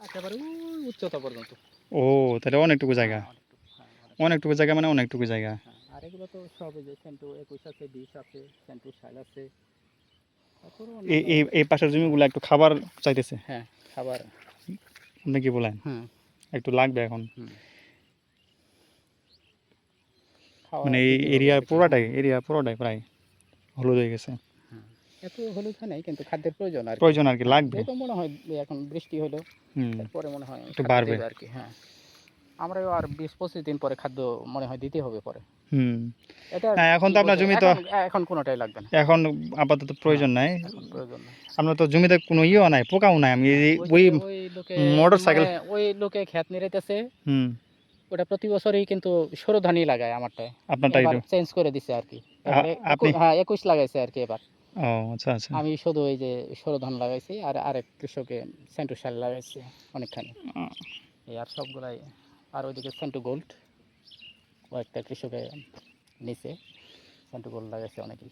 একেবারে উচ্চতা পর্যন্ত। ও তাহলে অনেকটুকু জায়গা। হ্যাঁ, অনেকটুকু, জায়গা মানে অনেকটুকু জায়গা। হ্যাঁ। আর এগুলো তো সব যে সেন্টু একুশ আছে বিশ আছে সেন্টু শাল আছে। এই এই পাশের জমিগুলো একটু খাবার চাইতেছে। হ্যাঁ খাবার। আপনি কি বলেন? একটু লাগবে এখন। মানে এই এরিয়া পুরোটাই এরিয়া পুরোটাই প্রায় হলুদ হয়ে গেছে। এত হলুদ হয় নাই কিন্তু খাদ্যের প্রয়োজন আর। প্রয়োজন আর কি লাগবে। তো মনে হয় এখন বৃষ্টি হলো তারপরে মনে হয় একটু বাড়বে। আর কি হ্যাঁ। আমরাও আর বিশ পঁচিশ দিন পরে খাদ্য মনে হয় দিতে হবে পরে। হুম। এটা এখন তো আপনার জমি তো- এখন- কোনোটাই লাগবে না। এখন আপাতত প্রয়োজন নাই। প্রয়োজন নেই। আপনার তো জমিতে কোনো ইয়েও নাই পোকাও নাই। আমি ওই লোকে মোটরসাইকেল- মানে ওই লোকে খেত নিরাইতেছে। হুম। ওটা প্রতি বছরই কিন্তু সরু ধানই লাগায় আমারটায়। আপনারটা চেঞ্জ করে দিছে আর কি। আপনি- হ্যাঁ একুশ লাগাইছে আর কি এবার। ও আচ্ছা আচ্ছা। আমি শুধু ওই যে সরু ধান লাগাইছি আর আরেক কৃষকে সেন্টু শাল লাগাইছি অনেকখানি। এই আর সবগুলাই আর ওইদিকে সেন্টু গোল্ড কয়েকটা কৃষকে নিচে সেন্টু গোল্ড লাগাইছে অনেকেই।